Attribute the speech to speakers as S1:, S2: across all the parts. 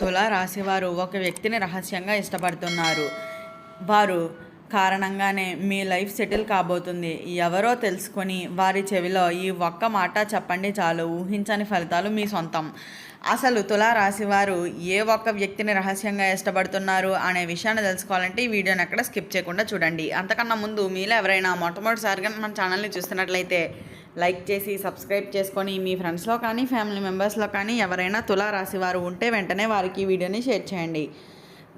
S1: తుల రాశివారు ఒక వ్యక్తిని రహస్యంగా ఇష్టపడుతున్నారు. వారు కారణంగానే మీ లైఫ్ సెటిల్ కాబోతుంది. ఎవరో తెలుసుకొని వారి చెవిలో ఈ ఒక్క మాట చెప్పండి చాలు ఊహించని ఫలితాలు మీ సొంతం. అసలు తులా రాశివారు ఏ ఒక్క వ్యక్తిని రహస్యంగా ఇష్టపడుతున్నారు అనే విషయాన్ని తెలుసుకోవాలంటే ఈ వీడియోని అక్కడ స్కిప్ చేయకుండా చూడండి. అంతకన్నా ముందు మీలో ఎవరైనా మొట్టమొదటిసారిగా మన ఛానల్ని చూస్తున్నట్లయితే లైక్ చేసి సబ్స్క్రైబ్ చేసుకొని మీ ఫ్రెండ్స్లో కానీ ఫ్యామిలీ మెంబర్స్లో కానీ ఎవరైనా తులా రాశి వారు ఉంటే వెంటనే వారికి ఈ వీడియోని షేర్ చేయండి.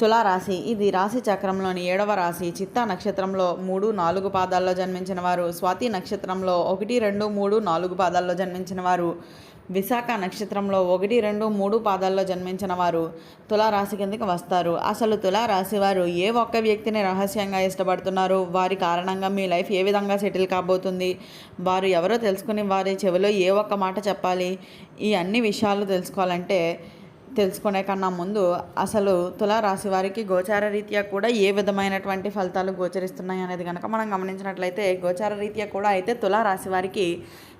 S1: తులారాశి ఇది రాశి చక్రంలోని ఏడవ రాశి. చిత్తా నక్షత్రంలో మూడు నాలుగు పాదాల్లో జన్మించిన వారు. స్వాతి నక్షత్రంలో ఒకటి రెండు మూడు నాలుగు పాదాల్లో జన్మించిన వారు. విశాఖ నక్షత్రంలో ఒకటి రెండు మూడు పాదాల్లో జన్మించిన వారు తులా రాశి కిందకి వస్తారు. అసలు తులారాశి వారు ఏ ఒక్క వ్యక్తిని రహస్యంగా ఇష్టపడుతున్నారు? వారి కారణంగా మీ లైఫ్ ఏ విధంగా సెటిల్ కాబోతుంది? వారు ఎవరో తెలుసుకుని వారి చెవిలో ఏ ఒక్క మాట చెప్పాలి? ఈ అన్ని విషయాలు తెలుసుకోవాలంటే తెలుసుకునే కన్నా ముందు అసలు తులా రాశి వారికి గోచార రీత్యా కూడా ఏ విధమైనటువంటి ఫలితాలు గోచరిస్తున్నాయి అనేది కనుక మనం గమనించినట్లయితే గోచార రీత్యా కూడా అయితే తులా రాశి వారికి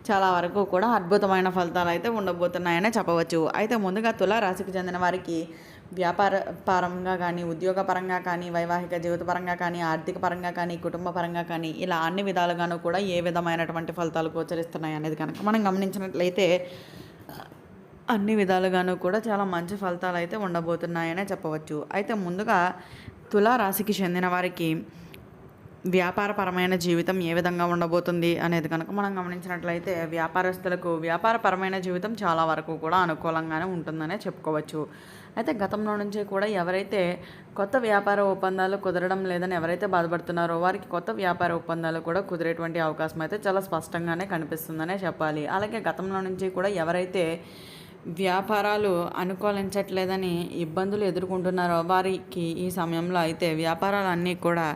S1: చాలా వరకు కూడా అద్భుతమైన ఫలితాలు అయితే ఉండబోతున్నాయనే చెప్పవచ్చు. అయితే ముందుగా తులా రాశికి చెందిన వారికి వ్యాపార పరంగా కానీ ఉద్యోగ పరంగా కానీ వైవాహిక జీవిత పరంగా కానీ ఆర్థిక పరంగా కానీ కుటుంబ పరంగా కానీ ఇలా అన్ని విధాలుగాను కూడా ఏ విధమైనటువంటి ఫలితాలు గోచరిస్తున్నాయి అనేది కనుక మనం గమనించినట్లయితే అన్ని విధాలుగాను కూడా చాలా మంచి ఫలితాలు అయితే ఉండబోతున్నాయనే చెప్పవచ్చు. అయితే ముందుగా తులారాశికి చెందిన వారికి వ్యాపారపరమైన జీవితం ఏ విధంగా ఉండబోతుంది అనేది కనుక మనం గమనించినట్లయితే వ్యాపారస్తులకు వ్యాపారపరమైన జీవితం చాలా వరకు కూడా అనుకూలంగానే ఉంటుందనే చెప్పుకోవచ్చు. అయితే గతంలో నుంచి కూడా ఎవరైతే కొత్త వ్యాపార ఒప్పందాలు కుదరడం లేదని ఎవరైతే బాధపడుతున్నారో వారికి కొత్త వ్యాపార ఒప్పందాలు కూడా కుదిరేటువంటి అవకాశం అయితే చాలా స్పష్టంగానే కనిపిస్తుందనే చెప్పాలి. అలాగే గతంలో నుంచి కూడా ఎవరైతే వ్యాపారాలు అనుకూలించట్లేదని ఇబ్బందులు ఎదుర్కొంటున్నారో. వారికి ఈ సమయంలో అయితే వ్యాపారాలు అన్నీ కూడా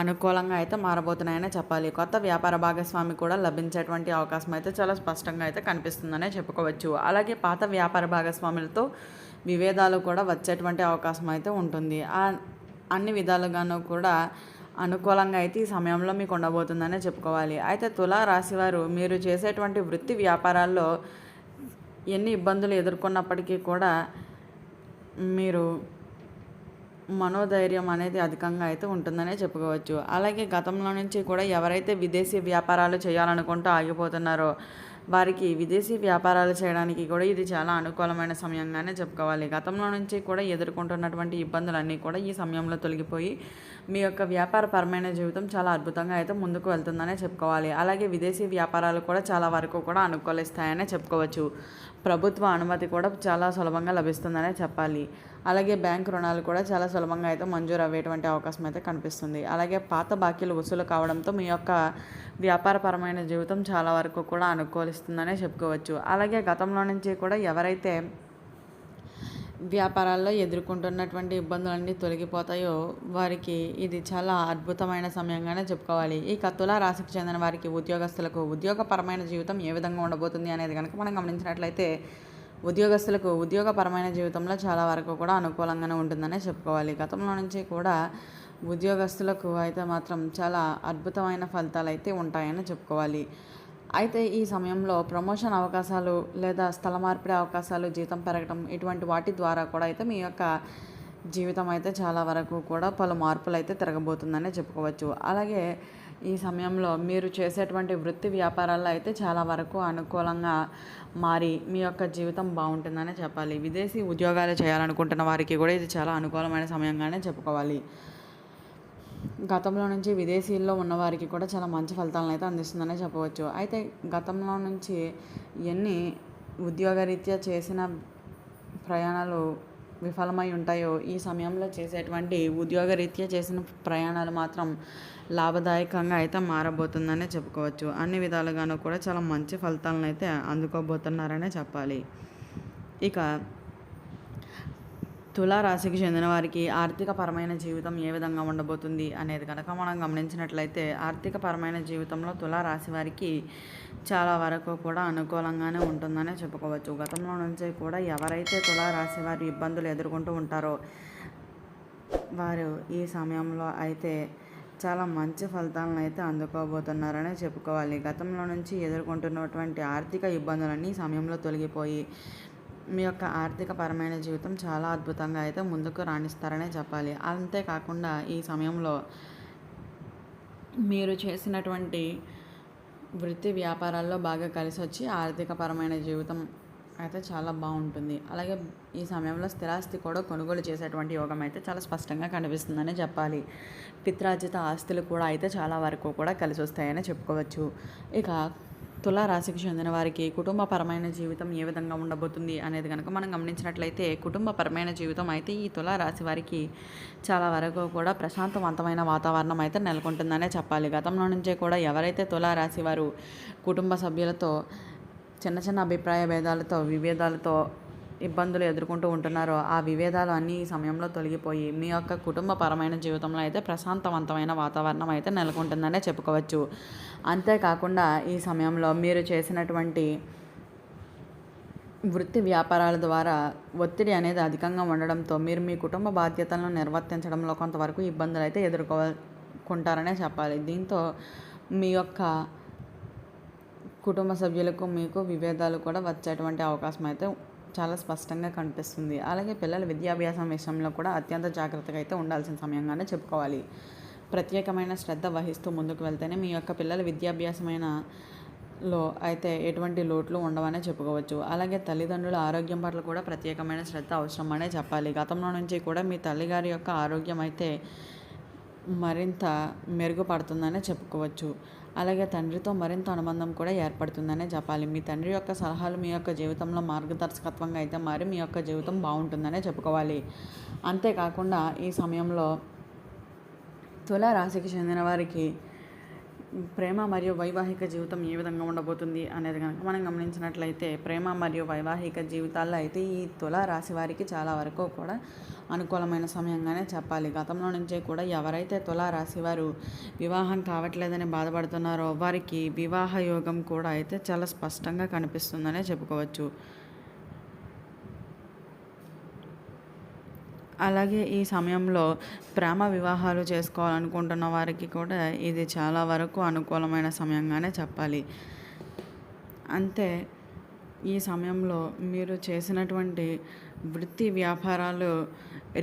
S1: అనుకూలంగా అయితే మారబోతున్నాయనే చెప్పాలి. కొత్త వ్యాపార భాగస్వామి కూడా లభించేటువంటి అవకాశం అయితే చాలా స్పష్టంగా అయితే కనిపిస్తుందనే చెప్పుకోవచ్చు. అలాగే పాత వ్యాపార భాగస్వాములతో విభేదాలు కూడా వచ్చేటువంటి అవకాశం అయితే ఉంటుంది. ఆ అన్ని విధాలుగాను కూడా అనుకూలంగా అయితే ఈ సమయంలో మీకు ఉండబోతుందనే చెప్పుకోవాలి. అయితే తులా రాశివారు మీరు చేసేటువంటి వృత్తి వ్యాపారాల్లో ఎన్ని ఇబ్బందులు ఎదుర్కొన్నప్పటికీ కూడా మీరు మనోధైర్యం అనేది అధికంగా అయితే ఉంటుందనే చెప్పుకోవచ్చు. అలాగే గతంలో నుంచి కూడా ఎవరైతే విదేశీ వ్యాపారాలు చేయాలనుకుంటూ ఆగిపోతున్నారో వారికి విదేశీ వ్యాపారాలు చేయడానికి కూడా ఇది చాలా అనుకూలమైన సమయంగానే చెప్పుకోవాలి. గతంలో నుంచి కూడా ఎదుర్కొంటున్నటువంటి ఇబ్బందులన్నీ కూడా ఈ సమయంలో తొలగిపోయి మీ యొక్క వ్యాపారపరమైన జీవితం చాలా అద్భుతంగా అయితే ముందుకు వెళ్తుందనే చెప్పుకోవాలి. అలాగే విదేశీ వ్యాపారాలు కూడా చాలా వరకు కూడా అనుకూలిస్తాయనే చెప్పుకోవచ్చు. ప్రభుత్వ అనుమతి కూడా చాలా సులభంగా లభిస్తుందనే చెప్పాలి. అలాగే బ్యాంక్ రుణాలు కూడా చాలా సులభంగా అయితే మంజూరు అయ్యేటువంటి అవకాశం అయితే కనిపిస్తుంది. అలాగే పాత బాకీలు వసూలు కావడంతో మీ యొక్క వ్యాపారపరమైన జీవితం చాలా వరకు కూడా అనుకూలిస్తుందనే చెప్పుకోవచ్చు. అలాగే గతంలో నుంచి కూడా ఎవరైతే వ్యాపారాల్లో ఎదుర్కొంటున్నటువంటి ఇబ్బందులన్నీ తొలగిపోతాయో వారికి ఇది చాలా అద్భుతమైన సమయంగానే చెప్పుకోవాలి. ఈ కత్తుల రాశికి చెందిన వారికి ఉద్యోగస్తులకు ఉద్యోగపరమైన జీవితం ఏ విధంగా ఉండబోతుంది అనేది కనుక మనం గమనించినట్లయితే ఉద్యోగస్తులకు ఉద్యోగపరమైన జీవితంలో చాలా వరకు కూడా అనుకూలంగానే ఉంటుందనే చెప్పుకోవాలి. గతంలో నుంచి కూడా ఉద్యోగస్తులకు అయితే మాత్రం చాలా అద్భుతమైన ఫలితాలు అయితే ఉంటాయని చెప్పుకోవాలి. అయితే ఈ సమయంలో ప్రమోషన్ అవకాశాలు లేదా స్థల మార్పిడి అవకాశాలు జీతం పెరగడం ఇటువంటి వాటి ద్వారా కూడా అయితే మీ యొక్క జీవితం అయితే చాలా వరకు కూడా పలు మార్పులు అయితే తిరగబోతుందనే చెప్పుకోవచ్చు. అలాగే ఈ సమయంలో మీరు చేసేటువంటి వృత్తి వ్యాపారాల్లో అయితే చాలా వరకు అనుకూలంగా మారి మీ యొక్క జీవితం బాగుంటుందనే చెప్పాలి. విదేశీ ఉద్యోగాలు చేయాలనుకుంటున్న వారికి కూడా ఇది చాలా అనుకూలమైన సమయంగానే చెప్పుకోవాలి. గతంలో నుంచి విదేశీల్లో ఉన్నవారికి కూడా చాలా మంచి ఫలితాలను అయితే అందిస్తుందనే చెప్పవచ్చు. అయితే గతంలో నుంచి ఎన్ని ఉద్యోగరీత్యా చేసిన ప్రయాణాలు విఫలమై ఉంటాయో ఈ సమయంలో చేసేటువంటి ఉద్యోగరీత్యా చేసిన ప్రయాణాలు మాత్రం లాభదాయకంగా అయితే మారబోతుందనే చెప్పుకోవచ్చు. అన్ని విధాలుగాను కూడా చాలా మంచి ఫలితాలను అయితే అందుకోబోతున్నారనే చెప్పాలి. ఇక తులారాశికి చెందిన వారికి ఆర్థికపరమైన జీవితం ఏ విధంగా ఉండబోతుంది అనేది కనుక మనం గమనించినట్లయితే ఆర్థికపరమైన జీవితంలో తులారాశి వారికి చాలా వరకు కూడా అనుకూలంగానే ఉంటుందనే చెప్పుకోవచ్చు. గతంలో నుంచి కూడా ఎవరైతే తులారాశి వారి ఇబ్బందులు ఎదుర్కొంటూ ఉంటారో వారు ఈ సమయంలో అయితే చాలా మంచి ఫలితాలను అయితే అందుకోబోతున్నారనే చెప్పుకోవాలి. గతంలో నుంచి ఎదుర్కొంటున్నటువంటి ఆర్థిక ఇబ్బందులన్నీ సమయంలో తొలగిపోయి మీ యొక్క ఆర్థిక పరమైన జీవితం చాలా అద్భుతంగా అయితే ముందుకు రాణిస్తారనే చెప్పాలి. అంతేకాకుండా ఈ సమయంలో మీరు చేసినటువంటి వృత్తి వ్యాపారాల్లో బాగా కలిసి వచ్చి ఆర్థిక పరమైన జీవితం అయితే చాలా బాగుంటుంది. అలాగే ఈ సమయంలో స్థిరాస్తి కూడా కొనుగోలు చేసేటువంటి యోగం అయితే చాలా స్పష్టంగా కనిపిస్తుందని చెప్పాలి. పిత్రార్జిత ఆస్తులు కూడా అయితే చాలా వరకు కూడా కలిసి వస్తాయని చెప్పుకోవచ్చు. ఇక తులారాశికి చెందిన వారికి కుటుంబపరమైన జీవితం ఏ విధంగా ఉండబోతుంది అనేది కనుక మనం గమనించినట్లయితే కుటుంబపరమైన జీవితం అయితే ఈ తులారాశి వారికి చాలా వరకు కూడా ప్రశాంతవంతమైన వాతావరణం అయితే నెలకొంటుందనే చెప్పాలి. గతంలో నుంచే కూడా ఎవరైతే తులారాశి వారు కుటుంబ సభ్యులతో చిన్న చిన్న అభిప్రాయ భేదాలతో విభేదాలతో ఇబ్బందులు ఎదుర్కొంటూ ఉంటున్నారో ఆ విభేదాలు అన్నీ ఈ సమయంలో తొలగిపోయి మీ యొక్క కుటుంబపరమైన జీవితంలో అయితే ప్రశాంతవంతమైన వాతావరణం అయితే నెలకొంటుందనే చెప్పుకోవచ్చు. అంతేకాకుండా ఈ సమయంలో మీరు చేసినటువంటి వృత్తి వ్యాపారాల ద్వారా ఒత్తిడి అనేది అధికంగా ఉండడంతో మీరు మీ కుటుంబ బాధ్యతలను నిర్వర్తించడంలో కొంతవరకు ఇబ్బందులు అయితే ఎదుర్కొంటారనే చెప్పాలి. దీంతో మీ యొక్క కుటుంబ సభ్యులకు మీకు విభేదాలు కూడా వచ్చేటువంటి అవకాశం అయితే చాలా స్పష్టంగా కనిపిస్తుంది. అలాగే పిల్లల విద్యాభ్యాసం విషయంలో కూడా అత్యంత జాగ్రత్తగా అయితే ఉండాల్సిన సమయంగానే చెప్పుకోవాలి. ప్రత్యేకమైన శ్రద్ధ వహిస్తూ ముందుకు వెళ్తేనే మీ యొక్క పిల్లల విద్యాభ్యాసమైన లో అయితే ఎటువంటి లోట్లు ఉండవనే చెప్పుకోవచ్చు. అలాగే తల్లిదండ్రుల ఆరోగ్యం పట్ల కూడా ప్రత్యేకమైన శ్రద్ధ అవసరమనే చెప్పాలి. గతంలో నుంచి కూడా మీ తల్లిగారి యొక్క ఆరోగ్యం అయితే మరింత మెరుగుపడుతుందనే చెప్పుకోవచ్చు. అలాగే తండ్రితో మరింత అనుబంధం కూడా ఏర్పడుతుందనే చెప్పాలి. మీ తండ్రి యొక్క సలహాలు మీ యొక్క జీవితంలో మార్గదర్శకత్వంగా అయితే మారి మీ యొక్క జీవితం బాగుంటుందనే చెప్పుకోవాలి. అంతేకాకుండా ఈ సమయంలో తుల రాశికి చెందిన వారికి ప్రేమ మరియు వైవాహిక జీవితం ఏ విధంగా ఉండబోతుంది అనేది కనుక మనం గమనించినట్లయితే ప్రేమ మరియు వైవాహిక జీవితాల్లో అయితే ఈ తుల రాశి వారికి చాలా వరకు కూడా అనుకూలమైన సమయంగానే చెప్పాలి. గతంలో నుంచే కూడా ఎవరైతే తుల రాశి వారు వివాహం కావట్లేదని బాధపడుతున్నారో వారికి వివాహ యోగం కూడా అయితే చాలా స్పష్టంగా కనిపిస్తుందనే చెప్పుకోవచ్చు. అలాగే ఈ సమయంలో ప్రేమ వివాహాలు చేసుకోవాలనుకుంటున్న వారికి కూడా ఇది చాలా వరకు అనుకూలమైన సమయంగానే చెప్పాలి. అంతే ఈ సమయంలో మీరు చేసినటువంటి వృత్తి వ్యాపారాలు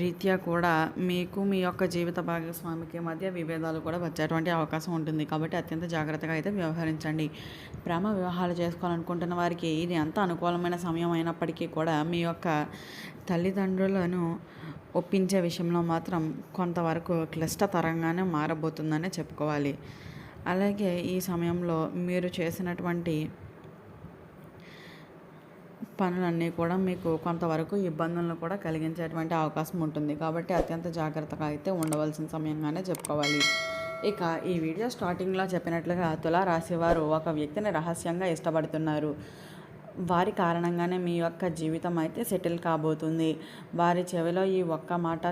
S1: రీత్యా కూడా మీకు మీ యొక్క జీవిత భాగస్వామికి మధ్య విభేదాలు కూడా వచ్చేటువంటి అవకాశం ఉంటుంది. కాబట్టి అత్యంత జాగ్రత్తగా అయితే వ్యవహరించండి. ప్రేమ వివాహాలు చేసుకోవాలనుకుంటున్న వారికి ఇది ఎంత అనుకూలమైన సమయం అయినప్పటికీ కూడా మీ యొక్క తల్లిదండ్రులను ఒప్పించే విషయంలో మాత్రం కొంతవరకు క్లిష్టతరంగానే మారబోతుందనే చెప్పుకోవాలి. అలాగే ఈ సమయంలో మీరు చేసినటువంటి పనులన్నీ కూడా మీకు కొంతవరకు ఇబ్బందులను కూడా కలిగించేటువంటి అవకాశం ఉంటుంది. కాబట్టి అత్యంత జాగ్రత్తగా అయితే ఉండవలసిన సమయంగానే చెప్పుకోవాలి. ఇక ఈ వీడియో స్టార్టింగ్లో చెప్పినట్లుగా తులా రాశివారు ఒక వ్యక్తిని రహస్యంగా ఇష్టపడుతున్నారు. వారి కారణంగానే మీ యొక్క జీవితం అయితే సెటిల్ కాబోతుంది. వారి చెవిలో ఈ ఒక్క మాట